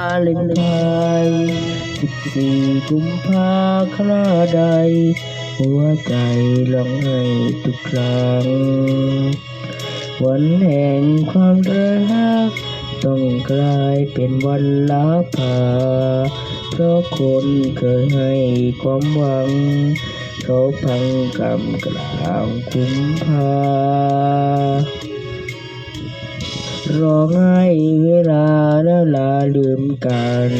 าเลนไทน์สิบสี่กุมภาคราใด หัวใจร้องไห้ทุกครั้ง วันแห่งความรัก ต้องกลายเป็นวันลับพาเพราะคนเคยให้ความหวัง เขาพังกรรมกลางคุ้มพา ร้องไห้เวลาแล้วลาลืมกัน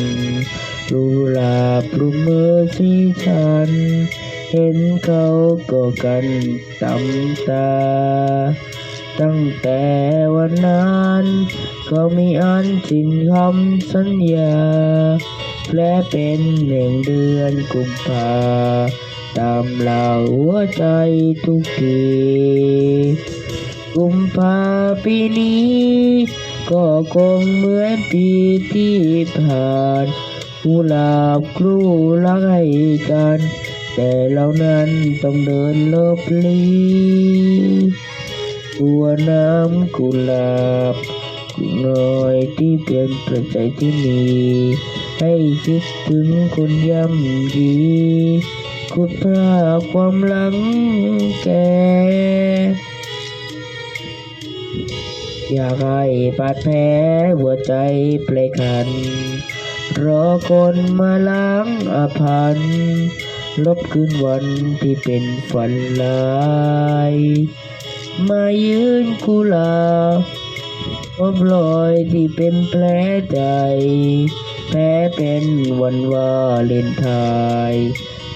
รูลาปลุกมือที่ฉัน เห็นเขาก็กันตำตา ตั้งแต่วันนั้นก็มีอันสิ้นคำสัญญา และเป็นหนึ่งเดือนกุมภาตามเลาหัวใจทุกที กุมภาปีนี้ ก็คงเหมือนปีที่ผ่านกุหลาบครูรักให้กัน แต่เรานั้นต้องเดินลบลีบัวน้ำกุหลาบกุน้อยที่เปลี่ยนประใจที่มี ให้คิดถึงคนย่ำยีขุดพรากความหลังแก อยากให้บาดแผลหัวใจเปลคัน รอคนมาล้างอาพันลบคืนวันที่เป็นฝันลาย มายืนกุลาพบรอยที่เป็นแผลใจแผลเป็นวันวาเลนไทน์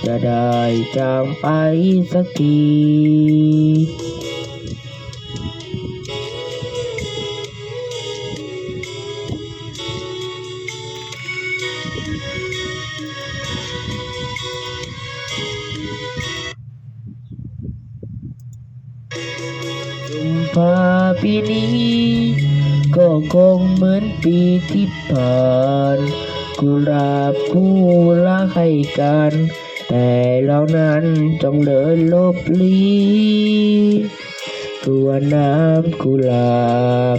จะได้จางไปสักที กุมภาปีนี้ก็คงเหมือนปีที่ผ่านกุหลาบคู่รักให้กัน แต่เรานั้นต้องเดินลบลีกลัวน้ำกุหลาบ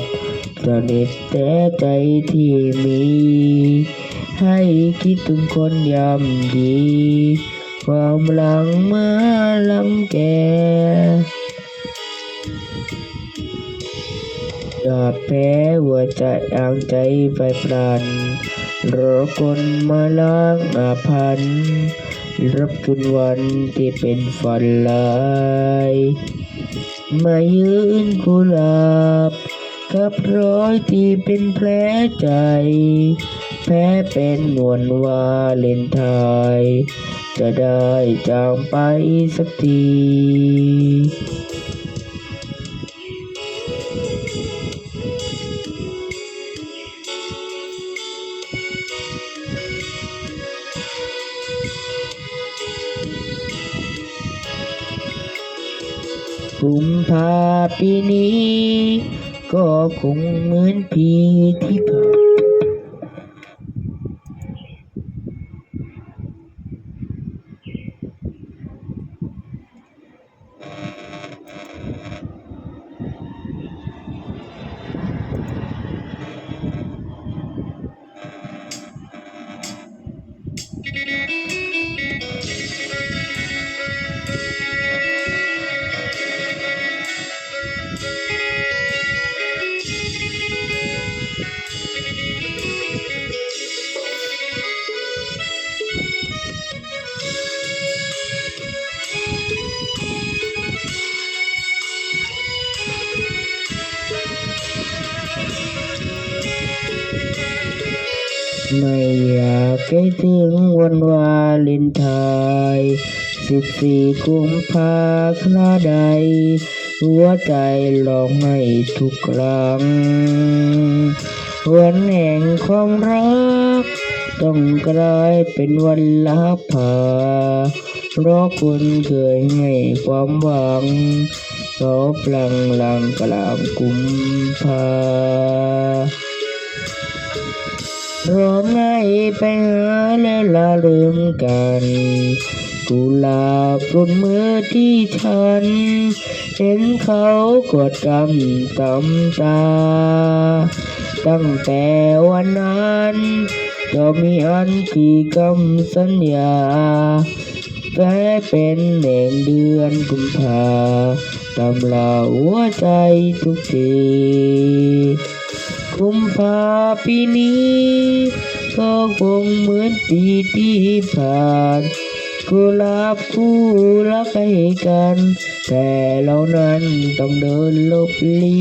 สนิทแต่ใจที่มี ให้คิดถึงคนยำดี ความหลังเมื่อหลังแก ยอดแพ้หัวใจอ่างใจไปพลันรอคนมาล้างอาพันธ์รับคืนวันที่เป็นฝันลายมายืนกุหลาบกับรอยที่เป็นแผลใจ แพ้เป็นนวันวาเลนไทน์จะได้จางไปสักที กุมภาปีนี้ ก็คงเหมือนปีที่ผ่าน ไม่อยากให้ถึงวันวาเลนไทน์สิบสี่กุมภาคราใด หัวใจร้องไห้ทุกครั้งวันแห่งความรัก ต้องกลายเป็นวันลับพาเพราะคนเคยให้ความหวังเขาพลังลังกลางกุมภา ร้อไห้ไปหาและลาลืมกันกุหลาบรุนมือที่ฉัน เห็นเขากดกำตำตา ตั้งแต่วันนั้นจะมีอันกี่คำสัญญาแปลเป็นแห่งเดือนกุมภาตำลาหัวใจทุกที กุมภาปีนี้ก็คงเหมือนปีที่ผ่านกุหลาบคู่รักให้กัน แต่เรานั้นต้องเดินลบลี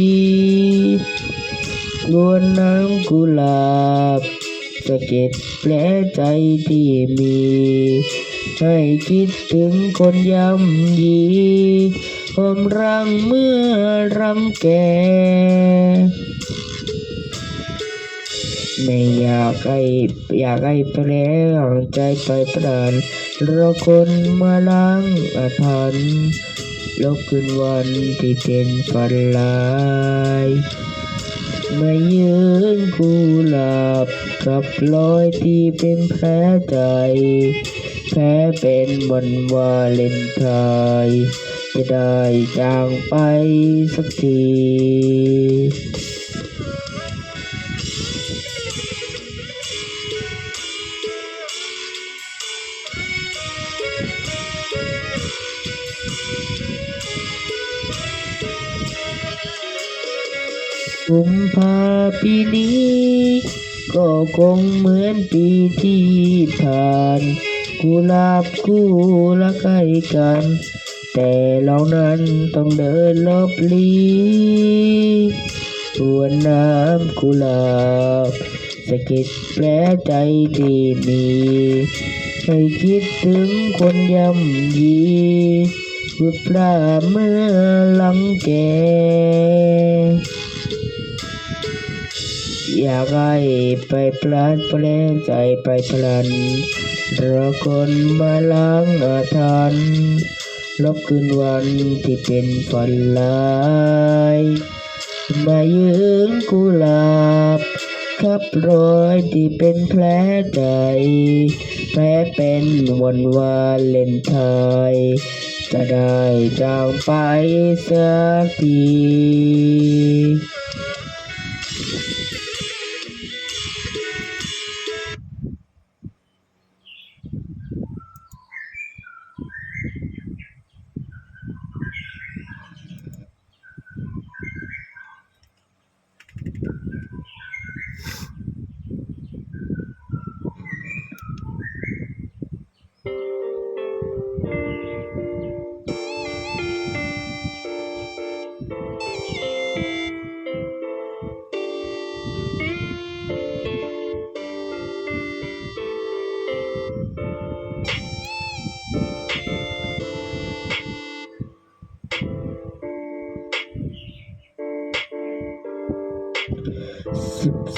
ลวนน้ำกุหลาบสะเก็ดแผลใจที่มี ให้คิดถึงคนย่ำยีความรังเมื่อรังแก ไม่อยากให้อยากให้แผลงใจไปประดานราคนมาล้างอาถรรพ์ลบคืนวันที่เป็นฝันลายมายืนกุหลาบกับรอยที่เป็นแผลใจ แผลเป็นวันวาเลนไทน์จะได้จางไปสักที กุมภาปีนี้ ก็คงเหมือนปีที่ผ่านกุหลาบคู่ละใกล้กัน แต่เรานั้นต้องเดินลบลีทวนน้ำกุหลาบสะก็ดแผลใจที่มีให้คิดถึงคนย่ำยีบุปลาเมื่อลังแก อยากให้ไปพลัดแปลงใจไปพลันรอคนมาล้างอาถรรพ์ลบคืนวันที่เป็นฝันลายมายืนกุหลาบขับรอยที่เป็นแผลใจแผลเป็นวันวาเลนไทน์จะได้จางไปสักที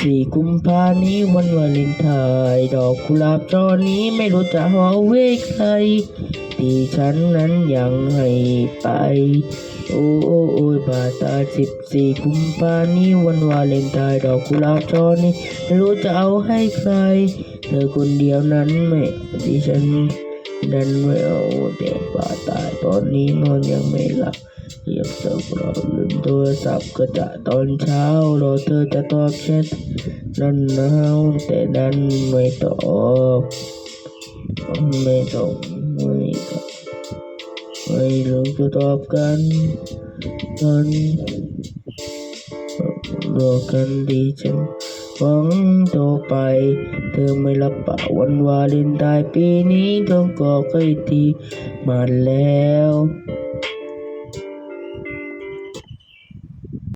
สี่กุมภานี้วันวาเลนไทน์ดอกกุหลาบจอนี้ไม่รู้จะหอเวกใครที่ฉันนั้นยังให้ไป โอ้โอ้โอ้ยบาตาสิบสี่กุมภานี้วันวาเลนไทน์ดอกกุหลาบจอนี้ไม่รู้จะเอาให้ใคร เธอคนเดียวนั้นไม่ที่ฉันนั้นไม่เอาแต่บาตายตอนนี้นอนยังไม่หลับ เรียกเธอราลืมโทรศัพท์ก็จะตอนเช้ารอเธอจะตอบแชทนั่นนะแต่ดันไม่ตอบไม่ตอบไม่ตอบไม่รู้จะตอบกันกันรอกันดีจังหวังโทรไป เธอไม่รับปากวันวาเลนไทน์ปีนี้ก็ก็ใกล้ทีมาแล้ว